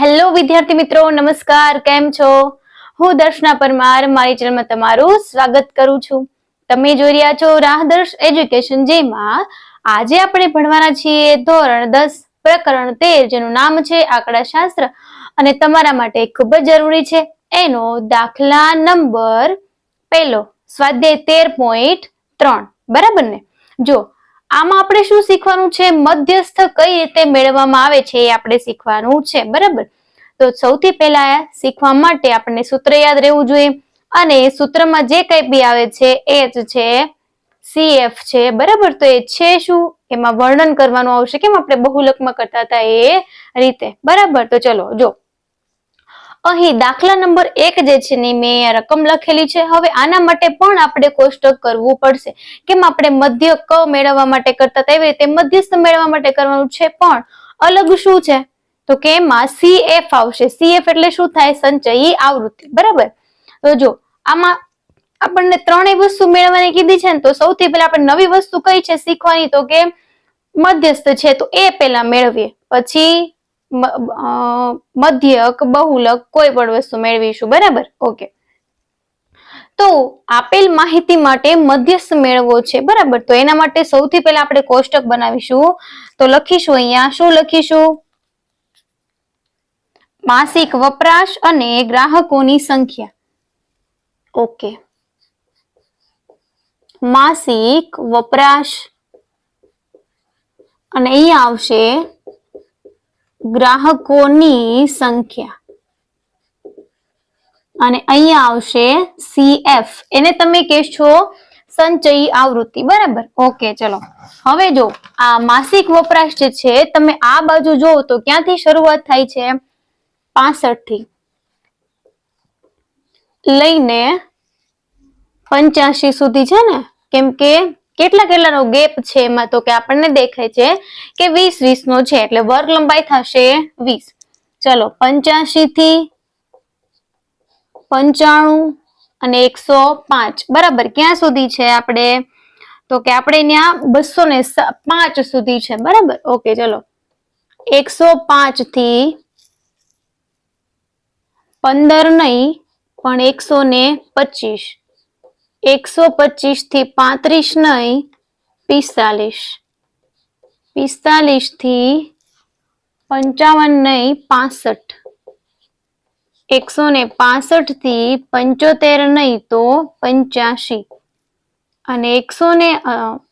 Hello વિદ્યાર્થી મિત્રો, નમસ્કાર, કેમ છો? હું દર્શના પરમાર, મારી ચેનલમાં તમારું સ્વાગત કરું છું. તમે જોઈ રહ્યા છો રાહદર્શ એજ્યુકેશન જેમાં આજે આપણે ભણવાના છીએ ધોરણ દસ, પ્રકરણ તેર, જેનું નામ છે આંકડાશાસ્ત્ર. અને તમારા માટે ખૂબ જ જરૂરી છે એનો દાખલા નંબર પહેલો, સ્વાધ્યાય તેર પોઈન્ટ ત્રણ. બરાબર ને? જો આમાં આપણે શું શીખવાનું છે? મધ્યસ્થ કઈ રીતે મેળવવામાં આવે છે એ આપણે શીખવાનું છે, બરાબર? તો સૌથી પહેલા શીખવા માટે આપણને સૂત્ર યાદ રહેવું જોઈએ અને સૂત્રમાં જે કંઈ બી આવે છે એ જ છે સીએફ છે, બરાબર? તો એ છે શું? એમાં વર્ણન કરવાનું આવશે. કેમ? આપણે બહુલકમાં કરતા હતા એ રીતે. બરાબર? તો ચલો, જો. અહીં દાખલા નંબર એક જે છે ને મેં રકમ લખેલી છે. હવે આના માટે પણ આપણે કોષ્ટક કરવું પડશે. કેમ આપણે મધ્ય ક મેળવવા માટે કરતા તેવી રીતે મધ્યસ્થ મેળવવા માટે કરવાનું છે પણ અલગ શું છે? તો કે એમાં સીએફ આવશે. સીએફ એટલે શું થાય? સંચયી આવૃત્તિ. બરાબર? તો જો, આમાં આપણને ત્રણેય વસ્તુ મેળવવાની કીધી છે ને, તો સૌથી પહેલા આપણે નવી વસ્તુ કઈ છે શીખવાની? તો કે મધ્યસ્થ છે. તો એ પહેલા મેળવીએ. પછી મધ્યક, બહુલક કોઈ પણ વસ્તુ મેળવીશું, બરાબર? ઓકે તો આપેલ માહિતી માટે મધ્યસ્થ મેળવવો છે, બરાબર? તો એના માટે સૌથી પહેલા આપણે કોષ્ટક બનાવીશું. તો લખીશું અહીંયા, શું લખીશું? માસિક વપરાશ અને ગ્રાહકોની સંખ્યા. ઓકે માસિક વપરાશ. અને અહીંયા આવશે ગ્રાહકોની સંખ્યા. અને અહીંયા આવશે સીએફ એને તમે કહેશો સંચયી આવૃત્તિ. બરાબર? ઓકે, ચલો. હવે જો, આ માસિક વપરાશ જે છે, તમે આ બાજુ જોવો તો ક્યાંથી શરૂઆત થાય છે? પાસઠથી લઈને પંચ્યાસી સુધી છે ને? કેમ કે કેટલા કેટલાનો ગેપ છે એમાં તો કે આપણને દેખાય છે કે વીસ વીસ નો છે, એટલે વર્ગ લંબાઈ થશે વીસ. ચલો પંચ્યાસી થી પંચાણું અને એકસો પાંચ. બરાબર, ક્યાં સુધી છે આપણે? તો કે આપણે ત્યાં બસો ને પાંચ સુધી છે, બરાબર? ઓકે, ચલો. એકસો પાંચથી પંદર નહીં, પણ એકસો ને પચીસ. એકસો પચીસથી પાંત્રીસ નહીં, પિસ્તાલીસ. પિસ્તાલીસથી પંચાવન નહીં, પાસઠ. એકસો ને પાસઠથી પંચોતેર નહીં તો પંચ્યાસી. અને એકસો ને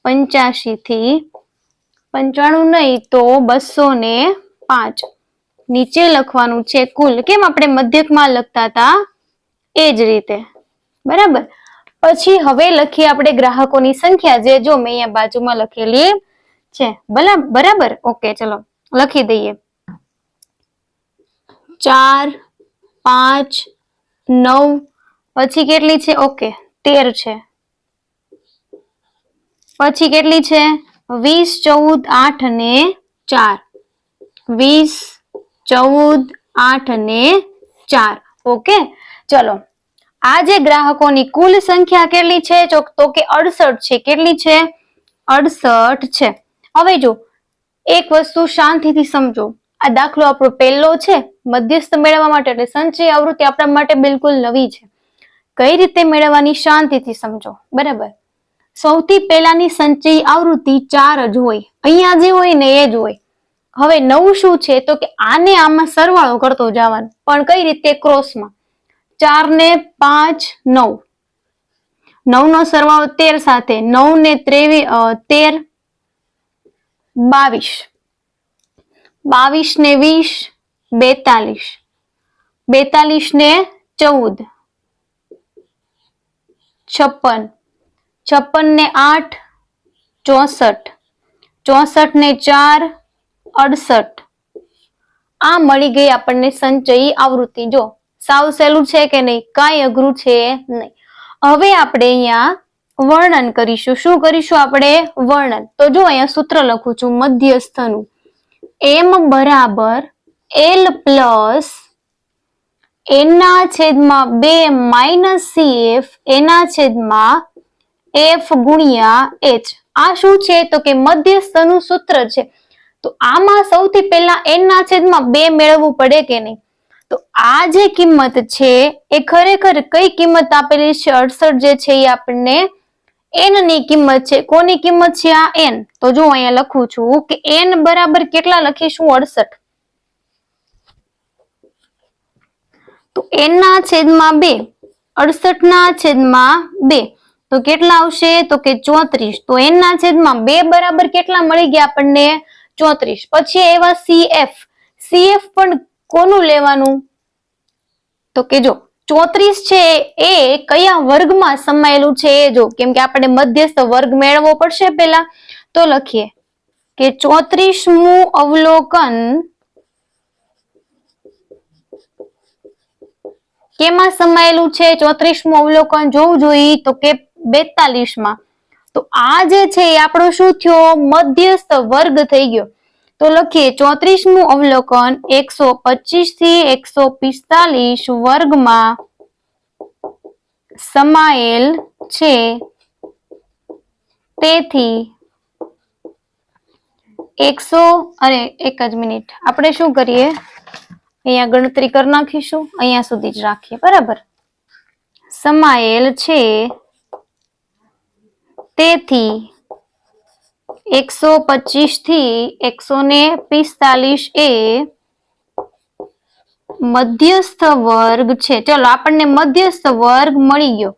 પંચ્યાસી થી પંચાણું નહીં તો બસો ને પાંચ. નીચે લખવાનું છે કુલ. કેમ આપણે મધ્યકમાં લખતા હતા? એ જ રીતે. બરાબર? પછી હવે લખીએ આપણે ગ્રાહકોની સંખ્યા જે જો મેં અહીંયા બાજુમાં લખેલી છે. ભલા બરાબર? ઓકે, ચલો, લખી દઈએ. ચાર, પાંચ, નવ, પછી કેટલી છે? ઓકે, તેર છે. પછી કેટલી છે? વીસ, ચૌદ, આઠ અને ચાર. વીસ, ચૌદ, આઠ અને ચાર. ઓકે, ચલો. આ જે ગ્રાહકોની કુલ સંખ્યા કેટલી છે? તો કે અડસઠ છે. કેટલી છે? અડસઠ છે. હવે જો, એક વસ્તુ શાંતિથી સમજો. આ દાખલો આપણો પહેલો છે. મધ્યસ્થ મેળવવા માટે એટલે સંચય આવૃત્તિ આપણા માટે બિલકુલ નવી છે. કઈ રીતે મેળવવાની? શાંતિથી સમજો. બરાબર? સૌથી પહેલાની સંચય આવૃત્તિ ચાર જ હોય. અહીંયા જે હોય ને એ જ હોય. હવે નવું શું છે? તો કે આને આમાં સરવાળો કરતો જવાનો. પણ કઈ રીતે? ક્રોસમાં. ચાર ને પાંચ, નવ. નવ નો સરવાળો તેર સાથે નવ ને ત્રેવીસ તેર, બાવીસ. બાવીસ ને વીસ, બેતાલીસ. બેતાલીસ ને ચૌદ. છપ્પન. છપ્પન ને આઠ, ચોસઠ. ચોસઠ ને ચાર, અડસઠ. આ મળી ગઈ આપણને સંચયી આવૃત્તિ. જો સાવ સહેલું છે કે નહીં? કાંઈ અઘરું છે નહીં. હવે આપણે અહીંયા વર્ણન કરીશું. શું કરીશું આપણે? વર્ણન. તો જો અહીંયા સૂત્ર લખું છું, મધ્યસ્થનું. એમ બરાબર એલ પ્લસ એના છેદમાં બે માઇનસ સીએફ એના છેદમાં એફ ગુણ્યા એચ. આ શું છે? તો કે મધ્યસ્થનું સૂત્ર છે. તો આમાં સૌથી પહેલા એના છેદમાં બે મેળવવું પડે કે નહીં? તો આ જે કિંમત છે, એ ખરેખર કઈ કિંમત આપેલી છે? અડસઠ જે છે એ આપણને એનની કિંમત છે. કોની કિંમત છે આ એન તો જો અહીંયા લખું છું કે એન બરાબર કેટલા લખીશું? અડસઠ. તો એન ના છેદમાં બે. અડસઠ ના છેદમાં બે. તો કેટલા આવશે? તો કે ચોત્રીસ. તો એન ના છેદમાં બે બરાબર કેટલા મળી ગયા આપણને? ચોત્રીસ. પછી એવા સીએફ સીએફ પણ કોનું લેવાનું? તો કે જો ચોત્રીસ છે એ કયા વર્ગમાં સમાયેલું છે એ જો, કેમ કે આપણે મધ્યસ્થ વર્ગ મેળવવો પડશે પેલા તો લખીએ કે ચોત્રીસમું અવલોકન કેમાં સમાયેલું છે? ચોત્રીસમું અવલોકન જોવું જોઈએ તો કે બેતાલીસમાં તો આ જે છે એ આપણો શું થયો? મધ્યસ્થ વર્ગ થઈ ગયો. તો લખીએ, ચોત્રીસમું અવલોકન એકસો પચીસથી એકસો પિસ્તાલીસ વર્ગમાં સમાયેલ છે. તેથી એકસો, અરે, એક જ મિનિટ. આપણે શું કરીએ? અહીંયા ગણતરી કરી નાખીશું. અહીંયા સુધી જ રાખીએ. બરાબર? સમાયેલ છે. તેથી એકસો પચીસથી એકસો ને પિસ્તાલીસ એ મધ્યસ્થ વર્ગ છે. ચલો, આપણને મધ્યસ્થ વર્ગ મળી ગયો.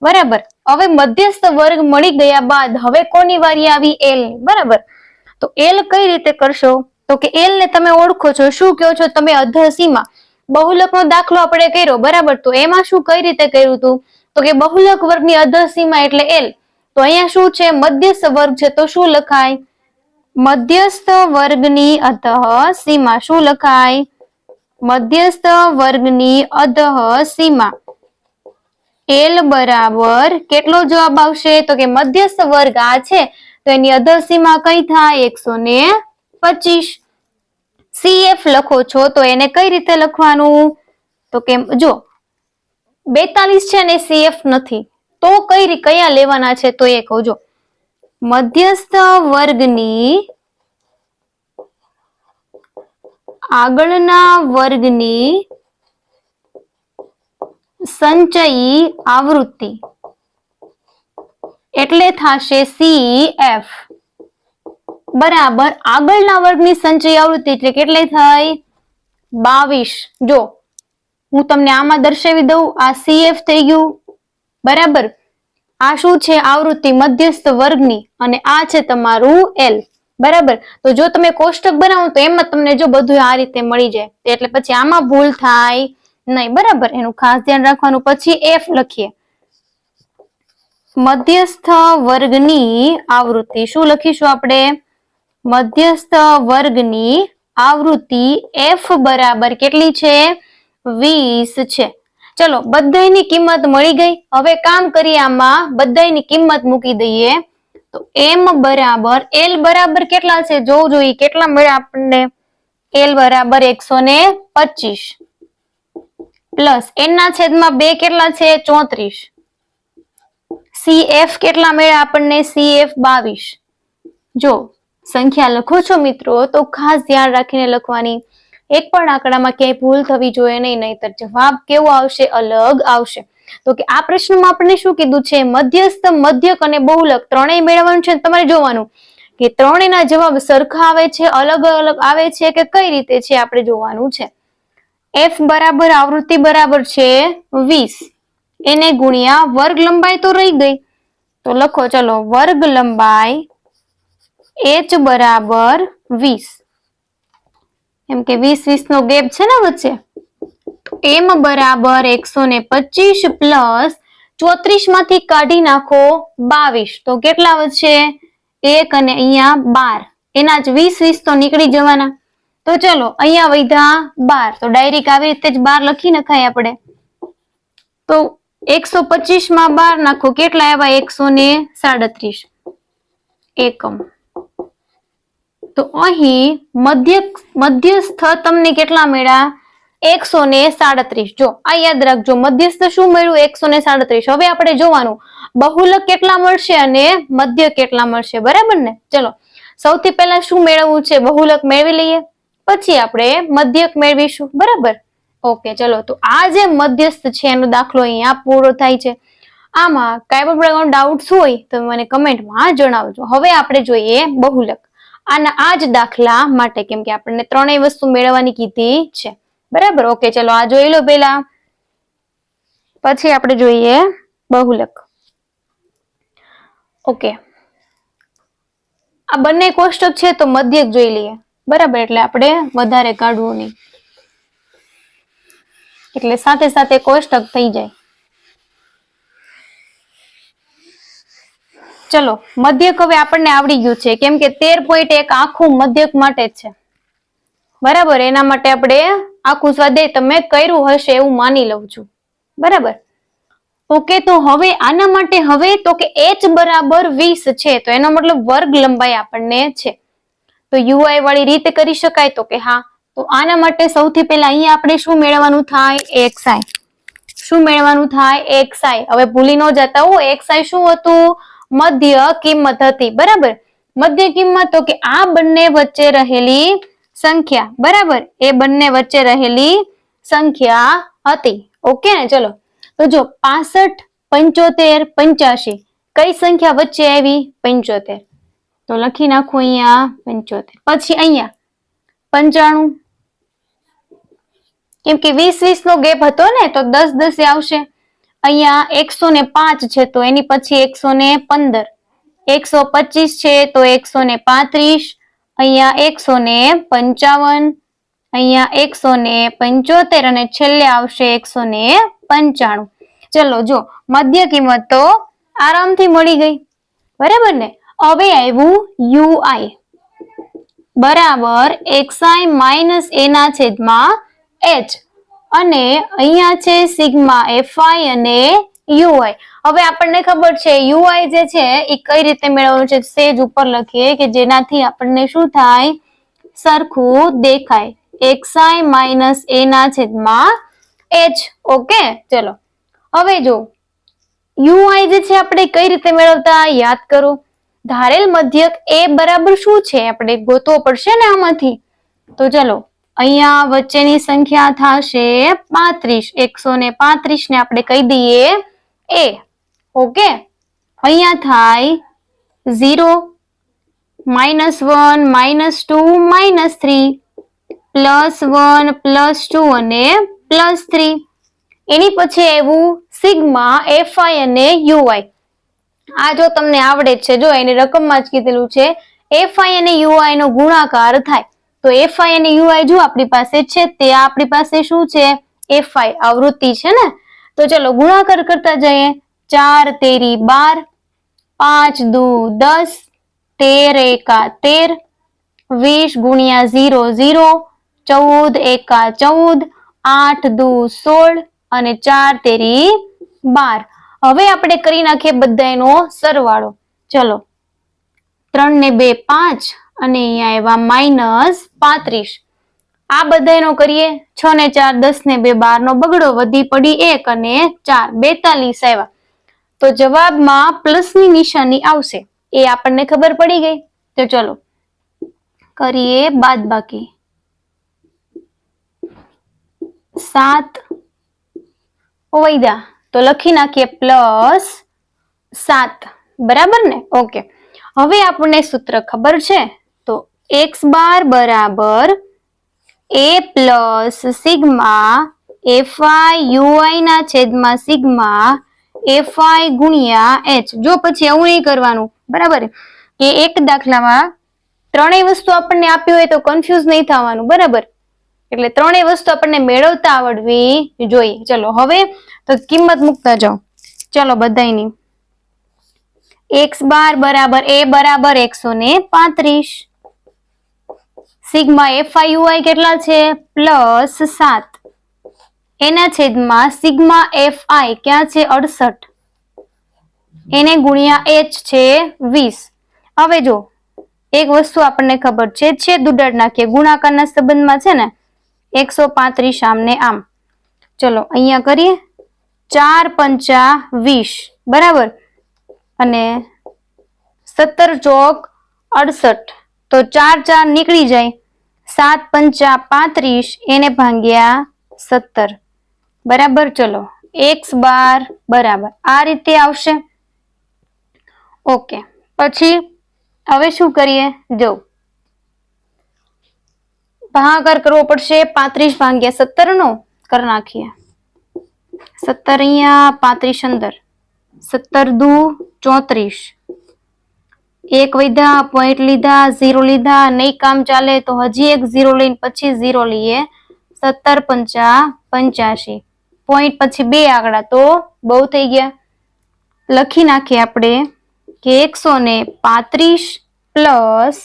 બરાબર? હવે મધ્યસ્થ વર્ગ મળી ગયા બાદ હવે કોની વારી આવી? એલ બરાબર? તો એલ કઈ રીતે કરશો? તો કે એલ ને તમે ઓળખો છો. શું કહો છો? તમે અધસીમાં બહુલકનો દાખલો આપણે કર્યો. બરાબર? તો એમાં શું કઈ રીતે કર્યું હતું તો કે બહુલક વર્ગની અધસીમાં એટલે એલ તો અહીંયા શું છે? મધ્યસ્થ વર્ગ છે તો શું લખાય? મધ્યસ્થ વર્ગની અધઃ સીમા શું લખાય? મધ્યસ્થ વર્ગની અધઃ સીમા. એલ બરાબર કેટલો જવાબ આવશે? તો કે મધ્યસ્થ વર્ગ આ છે, તો એની અધઃ સીમા કઈ થાય? એકસો ને પચીસ. સીએફ લખો છો, તો એને કઈ રીતે લખવાનું? તો કે જો, બેતાલીસ છે ને સીએફ નથી. તો કઈ કયા લેવાના છે તો એ કહો મધ્યસ્થ વર્ગની આગળના વર્ગની સંચયી આવૃત્તિ. એટલે થશે સી એફ બરાબર, આગળના વર્ગની સંચય આવૃત્તિ એટલે કેટલી થઈ? બાવીસ. જો, હું તમને આમાં દર્શાવી દઉં, આ સીએફ થઈ ગયું. બરાબર. આ શું છે? આવૃત્તિ મધ્યસ્થ વર્ગની અને આ છે તમારું એલ બરાબર? તો જો તમે કોષ્ટક બનાવો તો એમાં તમને જો બધું આ રીતે મળી જાય. એટલે પછી આમાં ભૂલ થાય નહીં. બરાબર? એનું ખાસ ધ્યાન રાખવાનું. પછી એફ લખીએ. મધ્યસ્થ વર્ગની આવૃત્તિ. શું લખીશું આપણે? મધ્યસ્થ વર્ગની આવૃત્તિ એફ બરાબર કેટલી છે? વીસ છે. ચલો, બધાયની કિંમત મળી ગઈ. હવે કામ કરીએ આમાં, બધાયની કિંમત મૂકી દઈએ. તો એમ બરાબર, એલ બરાબર કેટલા છે જોવું જોઈએ. કેટલા મળે આપણને? એલ બરાબર એકસો ને પચીસ. પ્લસ, એના છેદમાં બે કેટલા છે? ચોત્રીસ. સી એફ કેટલા મળે આપણને? સી એફ બાવીસ. જો, સંખ્યા લખો છો મિત્રો, તો ખાસ ધ્યાન રાખીને લખવાની. એક પણ આંકડામાં ક્યાંય ભૂલ થવી જોઈએ નહીં, નહીતર જવાબ કેવો આવશે? અલગ આવશે. તો કે આ પ્રશ્નમાં આપણે શું કીધું છે? મધ્યસ્થ, મધ્યક અને બહુલક ત્રણેય મેળવવાનું છે તમારે જોવાનું. કે ત્રણેયના જવાબ સરખા આવે છે, અલગ અલગ આવે છે કે કઈ રીતે છે આપણે જોવાનું છે? એફ બરાબર આવૃત્તિ બરાબર છે વીસ. એને ગુણ્યા વર્ગ લંબાઈ તો રહી ગઈ. તો લખો, ચલો, વર્ગ લંબાઈ એચ બરાબર વીસ. એમ કે વીસ વીસ નો ગેપ છે ને વચ્ચે? એમ બરાબર એકસો ને પચીસ પ્લસ ચોત્રીસમાંથી કાઢી નાખો બાવીસ. તો કેટલા વધશે? એક અને અહીંયા બાર. એના જ વીસ વીસ તો નીકળી જવાના. તો ચલો, અહીંયા વધ્યા બાર. તો ડાયરેક્ટ આવી રીતે જ બાર લખી નખાય આપણે. તો એકસો પચીસમાં બાર નાખો. કેટલા આવ્યા? એકસો ને સાડત્રીસ. એકમ. તો અહીં મધ્ય મધ્યસ્થ તમને કેટલા મળ્યા? એકસો ને સાડત્રીસ. જો, આ યાદ રાખજો, મધ્યસ્થ શું મળ્યું? એકસો ને સાડત્રીસ. હવે આપણે જોવાનું બહુલક કેટલા મળશે અને મધ્ય કેટલા મળશે? બરાબર ને? ચલો, સૌથી પહેલા શું મેળવવું છે? બહુલક મેળવી લઈએ. પછી આપણે મધ્યક મેળવીશું. બરાબર? ઓકે, ચલો, તો આ જે મધ્યસ્થ છે, એનો દાખલો અહીંયા પૂરો થાય છે. આમાં કાંઈ પણ પ્રકારનો ડાઉટ હોય તો મને કમેન્ટમાં જણાવજો. હવે આપણે જોઈએ બહુલક. આના આ જ દાખલા માટે કેમ કે આપણને ત્રણેય વસ્તુ મેળવવાની કીધી છે. બરાબર? ઓકે ચલો, આ જોઈ લો પેલા પછી આપણે જોઈએ બહુલક ઓકે આ બંને કોષ્ટક છે તો મધ્યક જોઈ લઈએ. બરાબર? એટલે આપણે વધારે કાઢવું નહીં. એટલે સાથે સાથે કોષ્ટક થઈ જાય. ચલો, મધ્યક હવે આપણને આવડી ગયું છે. કેમ કે તેર પોઈન્ટ એક આખું મધ્યક માટે છે. બરાબર? એના માટે આપણે આખું સ્વાધ્યાય તમે કર્યું હશે એવું માની લઉં છું. બરાબર? ઓકે, તો હવે આના માટે હવે તો કે એચ બરાબર વીસ છે, તો એનો મતલબ વર્ગ લંબાઈ આપણને છે. તો યુઆઈ વાળી રીતે કરી શકાય તો કે હા. તો આના માટે સૌથી પહેલા અહીંયા આપણે શું મેળવવાનું થાય? એક્સઆઈ શું મેળવવાનું થાય? એક્સઆઈ હવે ભૂલી ન જતા હો એક્સઆઈ શું હતું? મધ્ય કિંમત હતી, બરાબર? મધ્ય કિંમત તો કે આ બંને વચ્ચે રહેલી સંખ્યા, બરાબર? એ બંને વચ્ચે રહેલી સંખ્યા હતી. ઓકે ને? ચલો. તો જો પાસઠ, પંચોતેર પંચ્યાસી કઈ સંખ્યા વચ્ચે આવી? પંચોતેર. તો લખી નાખું અહીંયા પંચોતેર. પછી અહીંયા પંચાણું. કેમ કે વીસ વીસ નો ગેપ હતો ને, તો દસ દસ આવશે. અહીંયા એકસો ને પાંચ છે, તો એની પછી એકસો ને પંદર. એકસો પચીસ છે, તો એકસો ને પાંત્રીસ. અહીંયા એકસો ને પંચાવન. અહીંયા એકસો ને પંચોતેર અને છેલ્લે આવશે એકસો ને પંચાણું. ચલો, જો, મધ્ય કિંમત તો આરામથી મળી ગઈ. બરાબર ને? હવે આવ્યું યુઆઈ. બરાબર એક્સઆઈ માઇનસ એના છેદમાં એચ. અને અહીંયા છે સિગ્મા એફઆઈ અને યુઆઈ. હવે આપણને ખબર છે યુઆઈ જે છે એ કઈ રીતે મેળવવાનું છે? સેજ ઉપર લખીએ કે જેનાથી આપણને શું થાય? સરખું દેખાય. એક્સઆઈ માઇનસ એના છેદમાં એચ. ઓકે? ચલો. હવે જો, યુઆઈ જે છે આપણે કઈ રીતે મેળવતા? યાદ કરો. ધારેલ મધ્યક એ બરાબર શું છે? આપણે ગોતવો પડશે ને આમાંથી. તો ચલો. અહીંયા વચ્ચેની સંખ્યા થશે પાંત્રીસ. એકસો ને પાંત્રીસ ને આપણે કહી દઈએ એ. ઓકે? અહીંયા થાય zero, minus one, minus two, minus three, plus one, plus two અને પ્લસ થ્રી. એની પછી આવ્યું સિગ્મા, એફઆઈ અને યુઆઈ. આ જો તમને આવડે છે, જો એને રકમમાં જ કીધેલું છે, એફઆઈ અને યુઆઈ નો ગુણાકાર થાય. તો એફઆઈ અને યુઆઈ જો આપણી પાસે છે, તે આપણી પાસે શું છે? એફઆઈ આવૃત્તિ છે ને? તો ચલો ગુણાકાર કરતા જઈએ. ચાર, તેરી, બાર. પાંચ, દુ, દસ. તેર એકા તેર વીસ ગુણ્યા ઝીરો ઝીરો. ચૌદ એકા ચૌદ આઠ, દુ, સોળ. અને ચાર, તેરી, બાર. હવે આપણે કરી નાખીએ બધાનો સરવાળો. ચલો. ત્રણ ને બે, પાંચ. અને અહીંયા આવ્યા માઇનસ પાંત્રીસ. આ બધાનો કરીએ, છ ને ચાર, દસ ને બે બાર નો બગડો, વધી પડી એક અને ચાર, બેતાલીસ આવ્યા. તો જવાબમાં પ્લસની નિશાની આવશે. એ આપણને ખબર પડી ગઈ. તો ચલો, કરીએ બાદ બાકી સાત વૈદા તો લખી નાખીએ પ્લસ સાત. બરાબર ને? ઓકે. હવે આપણને સૂત્ર ખબર છે. એક્સ બાર બરાબર A plus sigma FI UI ના છેદમાં સિગ્મા એફઆઈ ગુણ્યા એચ જો પછી એવું નહીં કરવાનું, બરાબર? કે એક દાખલામાં ત્રણેય વસ્તુ આપણને આપી હોય તો કન્ફ્યુઝ નહીં થવાનું, બરાબર? એટલે ત્રણેય વસ્તુ આપણને મેળવતા આવડવી જોઈએ. ચલો, હવે તો કિંમત મૂકતા જાઓ. ચલો બધાની એક્સ બાર બરાબર એ બરાબર એકસો ને પાંત્રીસ. સિગ્મા એફઆઈયુઆઈ કેટલા છે? પ્લસ સાત. એના છેદમાં સિગ્મા એફ આઈ ક્યાં છે? અડસઠ. એને ગુણ્યા એચ છે વીસ. હવે જો, એક વસ્તુ આપણને ખબર છે, છેદ ઉડાડ નાખીએ, ગુણાકારના સંબંધમાં છે ને, એકસો પાંત્રીસ આમને આમ. ચલો, અહીંયા કરીએ. ચાર પંચા વીસ. બરાબર? અને સત્તર ચોક અડસઠ. તો ચાર ચાર નીકળી જાય. સાત પંચા પાંત્રીસ, એને ભાંગ્યા સત્તર. બરાબર, ચલો. એક્સ બાર, બરાબર. આ રીતે આવશે. ઓકે. પછી હવે શું કરીએ? જો. ભાગાકાર કરવો પડશે. પાંત્રીસ ભાંગ્યા સત્તર નો કરી નાખીએ. સત્તર અહીંયા, પાંત્રીસ અંદર. સત્તર દુ, ચોત્રીસ. એક વધ્યા પોઈન્ટ લીધા ઝીરો લીધા, નહીં કામ ચાલે તો હજી એક ઝીરો લઈને પછી ઝીરો લઈએ. સત્તર પંચા પંચ્યાસી. પોઈન્ટ પછી બે આંકડા તો બહુ થઈ ગયા. લખી નાખીએ આપણે કે એકસો ને પાંત્રીસ પ્લસ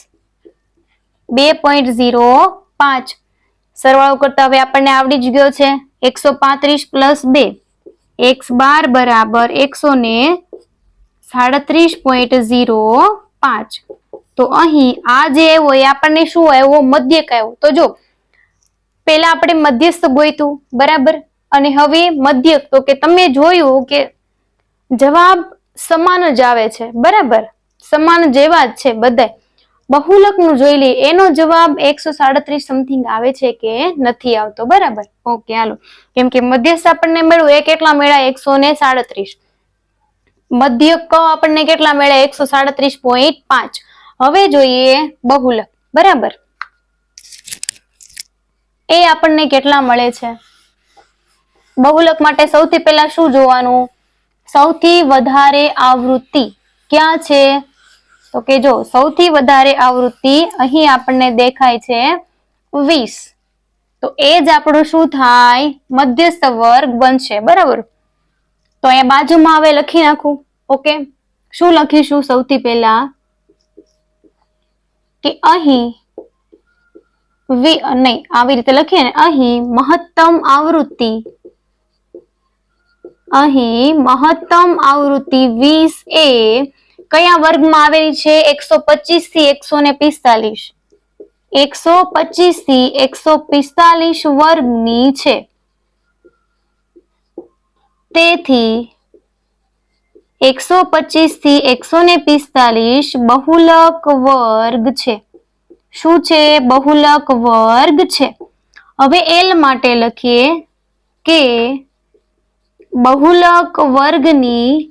બે પોઈન્ટ ઝીરો પાંચ. સરવાળો કરતા હવે આપણને આવડી જ ગયો છે. એકસો પાંત્રીસ પ્લસ બે. એક્સ બાર બરાબર એકસો ને સાડત્રીસ પોઈન્ટ ઝીરો પાંચ. તો અહીં આ જે હોય એ આપણને શું આવ્યો મધ્યક આવ્યો તો જો પેલા આપણે મધ્યસ્થ ગોઈતું, બરાબર? અને હવે મધ્યક. તો કે તમે જોયું કે જવાબ સમાન જ આવે છે, બરાબર? સમાન જેવા જ છે બધાય. બહુલકનું જોઈ લઈએ. એનો જવાબ એકસો સાડત્રીસ સમથિંગ આવે છે કે નથી આવતો, બરાબર? ઓકે હાલો. કેમ કે મધ્યસ્થ આપણને મળ્યું. એ કેટલા મળ્યા? એકસો ને સાડત્રીસ. મધ્યક આપણને કેટલા મળ્યા એકસો સાડત્રીસ પોઈન્ટ પાંચ. હવે જોઈએ બહુલક. બરાબર? એ આપણને કેટલા મળે છે? બહુલક માટે સૌથી પહેલા શું જોવાનું? સૌથી વધારે આવૃત્તિ ક્યાં છે? તો કે જો, સૌથી વધારે આવૃત્તિ અહીં આપણને દેખાય છે વીસ. તો એ જ આપણું શું થાય? મધ્યસ્થ વર્ગ બનશે. બરાબર? તો અહીંયા બાજુમાં હવે લખી નાખું. ઓકે શું લખીશું? સૌથી પહેલા કે અહીં વી, નહીં, આવી રીતે લખીએ ને, અહીં મહત્તમ આવૃત્તિ, અહીં મહત્તમ આવૃત્તિ વીસ એ કયા વર્ગમાં આવેલી છે? એકસો પચીસથી એકસો ને પિસ્તાલીસ. એકસો પચીસથી એકસો પિસ્તાલીસ વર્ગની છે. તેથી એકસો પચીસથી એકસો ને પિસ્તાલીસ બહુલક વર્ગ છે. શું છે? બહુલક વર્ગ છે. હવે એલ માટે લખીએ કે બહુલક વર્ગની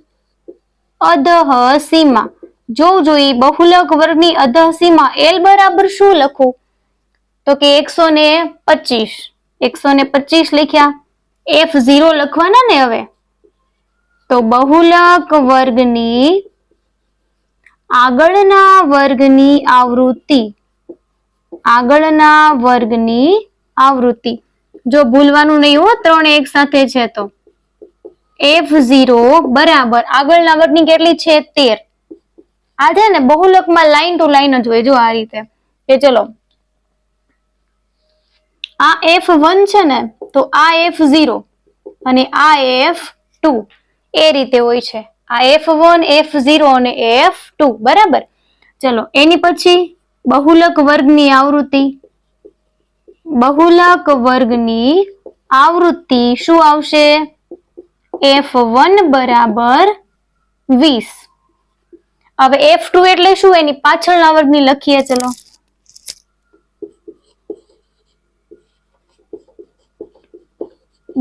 અધહ સીમા જોવું જોઈએ, બહુલક વર્ગની અધહ સીમા એલ બરાબર શું લખું? તો કે એકસો ને પચીસ. એકસો ને પચીસ લખ્યા. એફ ઝીરો લખવાના ને હવે? તો બહુલક વર્ગની આગળના વર્ગની આવૃત્તિ, આગળના વર્ગની આવૃત્તિ. જો ભૂલવાનું નહીં હો, ત્રણ એક સાથે છે તો. એફ ઝીરો બરાબર આગળના વર્ગની કેટલી છે? તેર. આ છે ને બહુલકમાં લાઈન ટુ લાઈન જ હોય જો આ રીતે. કે ચલો આ એફ વન છે ને, તો આ એફ ઝીરો અને આ એફ ટુ એ રીતે હોય છે. આ એફ વન એફ ઝીરો અને એફ ટુ બરાબર? ચલો, એની પછી બહુલક વર્ગની આવૃત્તિ. બહુલક વર્ગની આવૃત્તિ શું આવશે? એફ વન બરાબર વીસ. હવે એફ ટુ એટલે શું? એની પાછળના વર્ગની લખીએ, ચલો.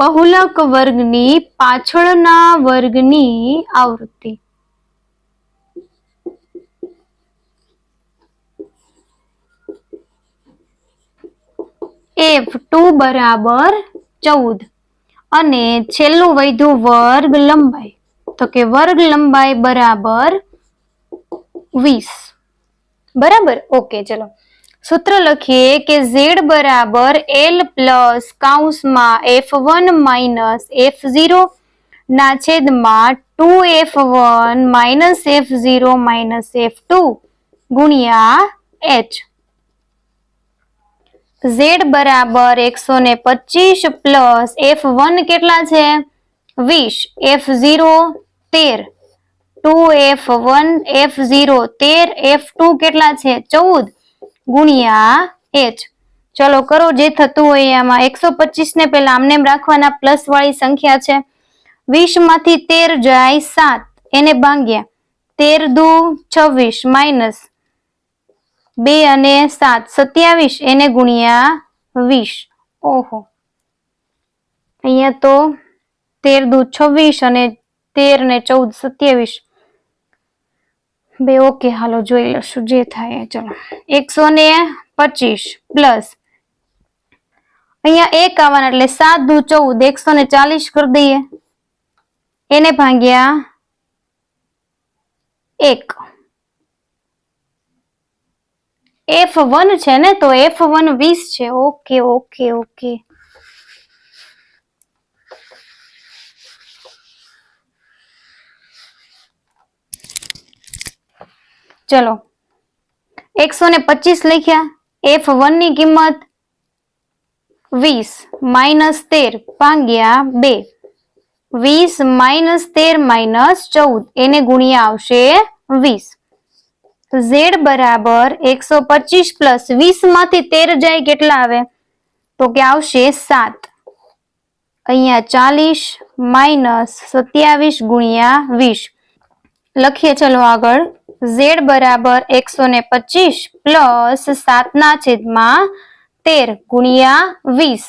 બહુલક વર્ગની પાછળના વર્ગની આવૃત્તિ. એફ ટુ બરાબર ચૌદ. અને છેલ્લું વધ્યું વર્ગ લંબાઈ. તો કે વર્ગ લંબાઈ બરાબર વીસ. બરાબર? ઓકે, ચલો. સૂત્ર લખીએ કે ઝેડ બરાબર L plus કાઉન્સમાં F one minus F zero ના છેદમાં two F one minus F zero minus F two ગુણ્યા એચ. ઝેડ બરાબર એકસો ને પચીસ પ્લસ એફ વન કેટલા છે? વીસ. એફ ઝીરો તેર. Two F one, F zero તેર, એફ ટુ કેટલા છે? ચૌદ. ગુણ્યા એચ ચલો કરો જે થતું હોય આમાં. એકસો પચીસ ને પેલા આમને રાખવાના. પ્લસ વાળી સંખ્યા છે. વીસમાંથી તેર જાય સાત. એને ભાંગ્યા. તેર દુ છવ્વીસ માઇનસ બે અને સાત. સત્યાવીસ. એને ગુણ્યા વીસ. ઓહો. અહીંયા તો તેર દુ છવ્વીસ અને તેર ને ચૌદ સત્યાવીસ. બે ઓકે, હાલો જોઈ લઈશું જે થાય. ચલો. એકસો ને પચીસ પ્લસ. અહીંયા એક આવવાના એટલે સાત દુ ચૌદ, એકસો ને ચાલીસ કરી દઈએ. એને ભાગ્યા એક. એફ વન છે ને, તો એફ વન વીસ છે. Okay okay okay. ચલો. એકસો ને પચીસ લખ્યા. એફ વનની કિંમત વીસ માઇનસ તેર ભાગ્યા બે. વીસ માઇનસ તેર માઇનસ ચૌદ. એને ગુણ્યા આવશે વીસ. ઝેડ બરાબર એકસો પચીસ પ્લસ વીસમાંથી તેર જાય કેટલા આવે? તો કે આવશે સાત. અહીંયા ચાલીસ માઇનસ સત્યાવીસ ગુણ્યા વીસ. લખીએ ચલો આગળ. ઝેડ બરાબર એકસો ને પચીસ પ્લસ સાતના છેદમાં તેર ગુણ્યા વીસ.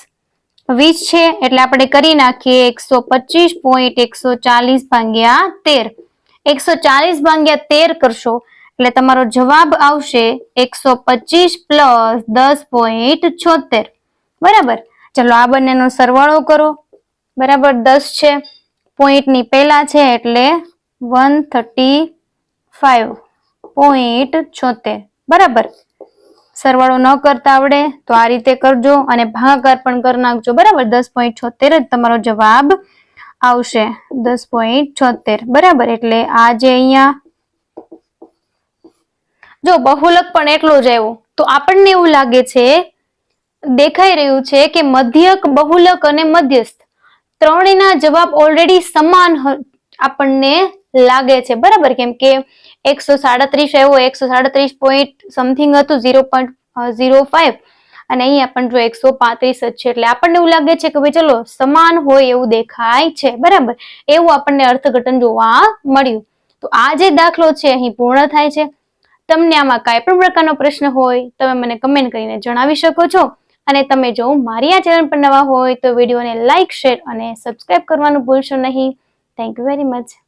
વીસ છે એટલે આપણે કરી નાખીએ એકસો પચીસ પોઈન્ટ એકસો ચાલીસ ભાગ્યા તેર. એકસો ચાલીસ ભાગ્યા તેર કરશો એટલે તમારો જવાબ આવશે એકસો પચીસ પ્લસ દસ પોઈન્ટ છોતેર. બરાબર? ચલો આ બંનેનો સરવાળો કરો. બરાબર દસ છે. પોઈન્ટની પહેલા છે એટલે વન થર્ટી ફાઈવ પોઈન્ટ છોતેર. બરાબર. સરવાળો ન કરતા આવડે, તો આ રીતે કરજો અને ભાગાકાર પણ કરી નાખજો. બરાબર? દસ પોઈન્ટ છોતેર જ તમારો જવાબ આવશે. દસ પોઈન્ટ છોતેર. બરાબર? એટલે આ જે અહીંયા જો બહુલક પણ એટલો જ આવ્યો. તો આપણને એવું લાગે છે, દેખાઈ રહ્યું છે કે મધ્યક બહુલક અને મધ્યસ્થ ત્રણેયના જવાબ ઓલરેડી સમાન આપણને લાગે છે. બરાબર? કેમ કે એકસો સાડત્રીસ આવ્યો એકસો સાડત્રીસ પોઈન્ટ સમથિંગ હતું ઝીરો પોઈન્ટ ઝીરો ફાઈવ અને અહીંયા પણ જો એકસો પાંત્રીસ જ છે, એટલે આપણને એવું લાગે છે કે ભાઈ ચલો, સમાન હોય એવું દેખાય છે, બરાબર? એવું આપણને અર્થઘટન જોવા મળ્યું. તો આ જે દાખલો છે, અહીં પૂર્ણ થાય છે. તમને આમાં કાંઈ પણ પ્રકારનો પ્રશ્ન હોય, તમે મને કમેન્ટ કરીને જણાવી શકો છો. અને તમે જો મારી આ ચેનલ પર નવા હોય, તો વિડીયોને લાઇક શેર અને સબસ્ક્રાઇબ કરવાનું ભૂલશો નહીં. Thank you very much